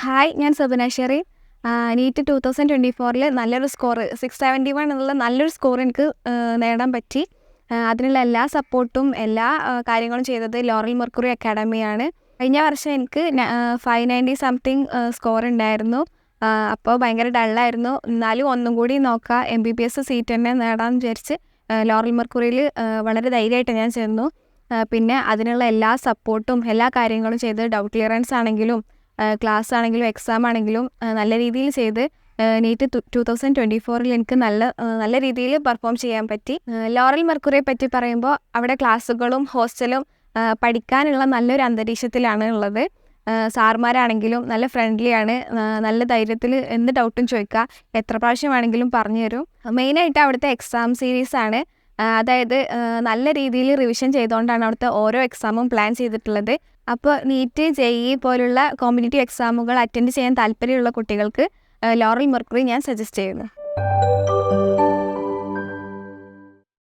Hi ഞാൻ Sabana Sheri NEET two thousand twenty ഫോറിൽ നല്ലൊരു സ്കോർ സിക്സ് സെവന്റി വൺ എന്നുള്ള നല്ലൊരു സ്കോർ എനിക്ക് നേടാൻ പറ്റി. അതിനുള്ള എല്ലാ സപ്പോർട്ടും എല്ലാ കാര്യങ്ങളും ചെയ്തത് ലോറൽ മെർക്കുറി അക്കാഡമിയാണ് കഴിഞ്ഞ വർഷം എനിക്ക് ഫൈവ് നയന്റി സംതിങ് സ്കോർ ഉണ്ടായിരുന്നു. അപ്പോൾ ഭയങ്കര ഡള്ളായിരുന്നു എന്നാലും ഒന്നും കൂടി നോക്കാം M B B S seat തന്നെ നേടാമെന്ന് വിചാരിച്ച് ലോറൽ മെർക്കുറിയിൽ വളരെ ധൈര്യമായിട്ട് ഞാൻ ചെന്നു. പിന്നെ അതിനുള്ള എല്ലാ സപ്പോർട്ടും എല്ലാ കാര്യങ്ങളും ചെയ്ത് ഡൗട്ട് ക്ലിയറൻസ് ആണെങ്കിലും ക്ലാസ് ആണെങ്കിലും എക്സാം ആണെങ്കിലും നല്ല രീതിയിൽ ചെയ്ത് നീറ്റ് ടു തൗസൻഡ് ട്വന്റി ഫോറിൽ എനിക്ക് നല്ല നല്ല രീതിയിൽ പെർഫോം ചെയ്യാൻ പറ്റി. ലോറൽ മെർക്കുറിയെ പറ്റി പറയുമ്പോൾ അവിടെ ക്ലാസ്സുകളും ഹോസ്റ്റലും പഠിക്കാനുള്ള നല്ലൊരു അന്തരീക്ഷത്തിലാണ് ഉള്ളത്. സാർമാരാണെങ്കിലും നല്ല ഫ്രണ്ട്ലിയാണ് നല്ല ധൈര്യത്തിൽ എന്ത് ഡൗട്ടും ചോദിക്കുക എത്ര പ്രാവശ്യം വേണമെങ്കിലും പറഞ്ഞു തരും. മെയിനായിട്ട് അവിടുത്തെ എക്സാം സീരീസ് ആണ്. ആ, അതായത് നല്ല രീതിയിൽ റിവിഷൻ ചെയ്തുകൊണ്ടാണ് അവിടുത്തെ ഓരോ എക്സാമും പ്ലാൻ ചെയ്തിട്ടുള്ളത്. അപ്പോൾ നീറ്റ് ജെ ഇ പോലുള്ള കോമ്പറ്റേറ്റീവ് എക്സാമുകൾ അറ്റൻഡ് ചെയ്യാൻ താല്പര്യമുള്ള കുട്ടികൾക്ക് ലോറൽ മെർക്കുറി ഞാൻ സജസ്റ്റ് ചെയ്യുന്നു.